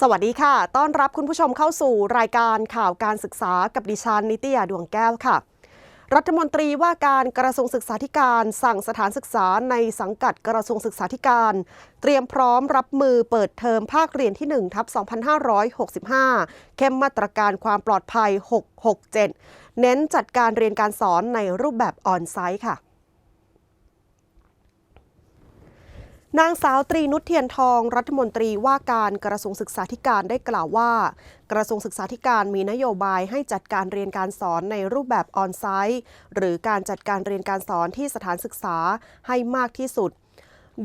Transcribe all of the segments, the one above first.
สวัสดีค่ะ ต้อนรับคุณผู้ชมเข้าสู่รายการข่าวการศึกษากับดิฉันนิตยาดวงแก้วค่ะ รัฐมนตรีว่าการกระทรวงศึกษาธิการสั่งสถานศึกษาในสังกัดกระทรวงศึกษาธิการ เตรียมพร้อมรับมือเปิดเทอมภาคเรียนที่1ทับ2565 เข้มมาตรการความปลอดภัย 667 เน้นจัดการเรียนการสอนในรูปแบบออนไซต์ค่ะ นางสาวตรีนุชเทียนทอง รัฐมนตรีว่าการกระทรวงศึกษาธิการได้กล่าวว่า กระทรวงศึกษาธิการมีนโยบายให้จัดการเรียนการสอนในรูปแบบออนไซต์ หรือการจัดการเรียนการสอนที่สถานศึกษาให้มากที่สุด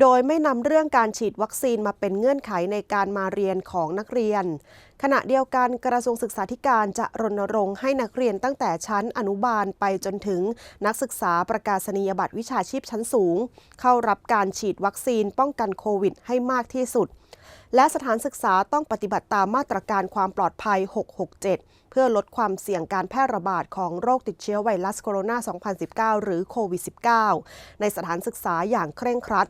โดยไม่นำเรื่องการฉีดวัคซีนมาเป็นเงื่อนไขในการมาเรียนของนักเรียน ขณะเดียวกันกระทรวงศึกษาธิการจะรณรงค์ให้นักเรียนตั้งแต่ชั้นอนุบาลไปจนถึงนักศึกษาประกาศนียบัตรวิชาชีพชั้นสูง เข้ารับการฉีดวัคซีนป้องกันโควิดให้มากที่สุด และสถานศึกษาต้องปฏิบัติตามมาตรการความปลอดภัย 667 เพื่อลดความเสี่ยงการแพร่ระบาดของโรคติดเชื้อไวรัสโคโรนา 2019 หรือโควิด -19 ในสถานศึกษาอย่างเคร่งครัด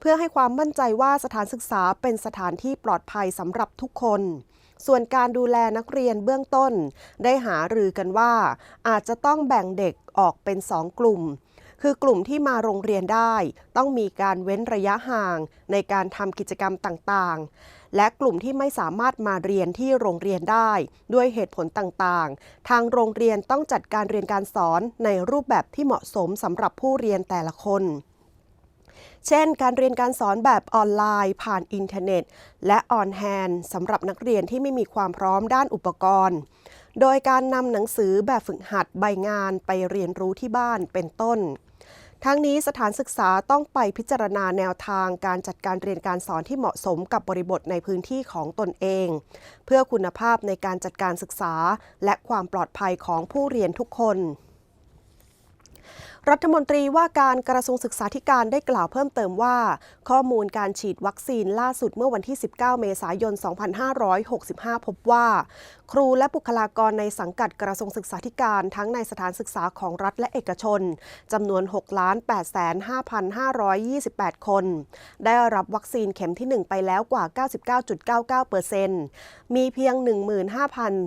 เพื่อให้ความมั่นใจว่าสถานศึกษาเป็นสถานที่ปลอดภัยสำหรับทุกคน ส่วนการดูแลนักเรียนเบื้องต้น ได้หารือกันว่า อาจจะต้องแบ่งเด็กออกเป็นสองกลุ่ม คือกลุ่มที่มาโรงเรียนได้ ต้องมีการเว้นระยะห่าง ในการทำกิจกรรมต่างๆ และกลุ่มที่ไม่สามารถมาเรียนที่โรงเรียนได้ ด้วยเหตุผลต่างๆ ทางโรงเรียนต้องจัดการเรียนการสอนในรูปแบบที่เหมาะสมสำหรับผู้เรียนแต่ละคน เช่น การเรียนการสอนแบบออนไลน์ผ่านอินเทอร์เน็ต และออนแฮนสำหรับนักเรียนที่ไม่มีความพร้อมด้านอุปกรณ์ โดยการนำหนังสือแบบฝึกหัดใบงานไปเรียนรู้ที่บ้านเป็นต้นทั้งนี้สถานศึกษาต้องไปพิจารณาแนวทางการจัดการเรียนการสอนที่เหมาะสมกับบริบทในพื้นที่ของตนเอง เพื่อคุณภาพในการจัดการศึกษา และความปลอดภัยของผู้เรียนทุกคน รัฐมนตรีว่าการกระทรวงศึกษาธิการได้กล่าวเพิ่มเติมว่า ข้อมูลการฉีดวัคซีนล่าสุดเมื่อวันที่ 19 เมษายน 2565 พบว่า ครูและบุคลากรในสังกัดกระทรวงศึกษาธิการทั้งในสถานศึกษาของรัฐและเอกชนจำนวน6,85,528 คน ได้รับวัคซีนเข็มที่ 1 ไปแล้วกว่า 99.99%มีเพียง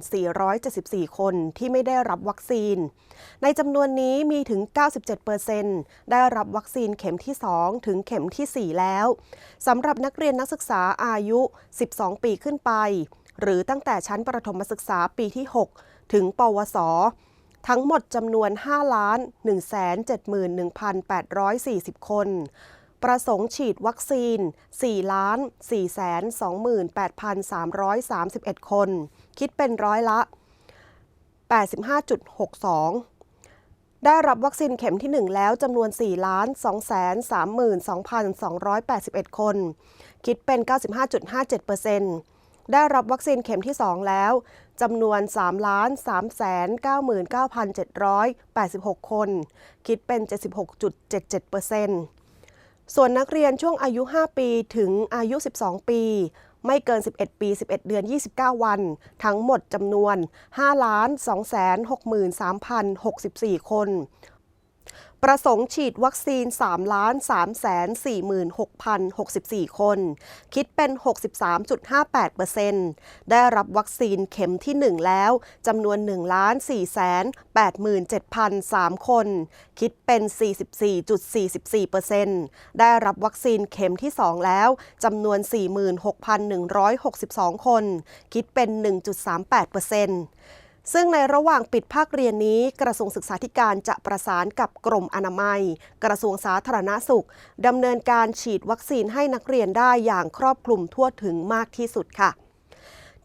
15,474 คนที่ไม่ได้รับวัคซีน ในจำนวนนี้มีถึง 9 97%ได้รับวัคซีนเข็มที่ 2 ถึงเข็มที่ 4 แล้วสำหรับนักเรียนนักศึกษาอายุ 12 ปีขึ้นไป หรือตั้งแต่ชั้นประถมศึกษาปีที่ 6 ถึง ปวส ทั้งหมดจำนวน 5 ล้าน 171,840 คน ประสงค์ฉีดวัคซีน 4 ล้าน 428,331 คน คิดเป็นร้อยละ85.62 ได้รับวัคซีนเข็มที่ 1 แล้วจำนวน 4 ล้าน 232,281 คน คิดเป็น 95.57%ได้รับวัคซีนเข็มที่ 2 แล้วจำนวน 3 ล้าน 399,786 คน คิดเป็น 76.77%ส่วนนักเรียนช่วงอายุ 5 ปีถึงอายุ 12 ปี ไม่เกิน 11 ปี 11 เดือน 29 วัน ทั้งหมดจำนวน 5 2 6 3 0 6 4 คน ประสงค์ฉีดวัคซีน 3 ล้าน3 46,064 คน คิดเป็น 63.58%ได้รับวัคซีนเข็มที่ 1 แล้วจำนวน 1 ล้าน4 87,003 คน คิดเป็น 44.44%ได้รับวัคซีนเข็มที่ 2 แล้วจำนวน 46,162 คน คิดเป็น 1.38% ซึ่งในระหว่างปิดภาคเรียนนี้ กระทรวงศึกษาธิการจะประสานกับกรมอนามัย กระทรวงสาธารณาสุขดำเนินการฉีดวัคซีนให้นักเรียนได้อย่างครอบคลุมทั่วถึงมากที่สุดค่ะ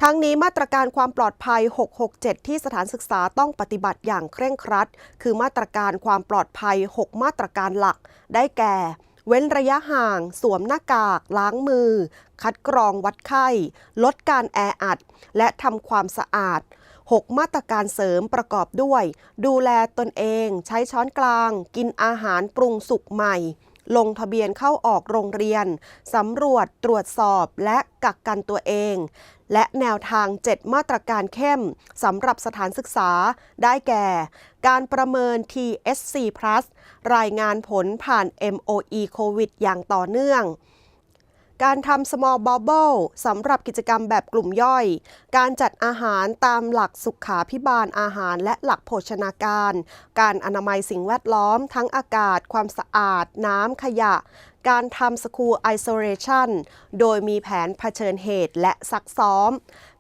ทั้งนี้มาตรการความปลอดภัย 667 ที่สถานศึกษาต้องปฏิบัติอย่างเคร่งครัด คือมาตรการความปลอดภัย 6 มาตรการหลัก ได้แก่ เว้นระยะห่าง สวมหน้ากาก ล้างมือ คัดกรองวัดไข้ ลดการแออัด และทำความสะอาด 6 มาตรการเสริมประกอบด้วย ดูแลตนเอง ใช้ช้อนกลาง กินอาหารปรุงสุกใหม่ ลงทะเบียนเข้าออกโรงเรียน สำรวจตรวจสอบและกักกันตัวเอง และแนวทาง 7 มาตรการเข้มสำหรับสถานศึกษาได้แก่ การประเมิน TSC รายงานผลผ่าน MOE โควิดอย่างต่อเนื่อง การทำ small bubble สำหรับกิจกรรมแบบกลุ่มย่อย การจัดอาหารตามหลักสุขาพิบาลอาหารและหลักโภชนาการ การอนามัยสิ่งแวดล้อม ทั้งอากาศ ความสะอาด น้ำขยะ การทำ school isolation โดยมีแผนเผชิญเหตุและซักซ้อม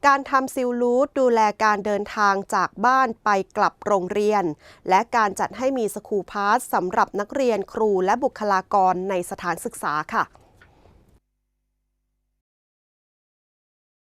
การทำซิลลูดดูแลการเดินทางจากบ้านไปกลับโรงเรียน และการจัดให้มีสคูลพาสสำหรับนักเรียนครูและบุคลากรในสถานศึกษาค่ะ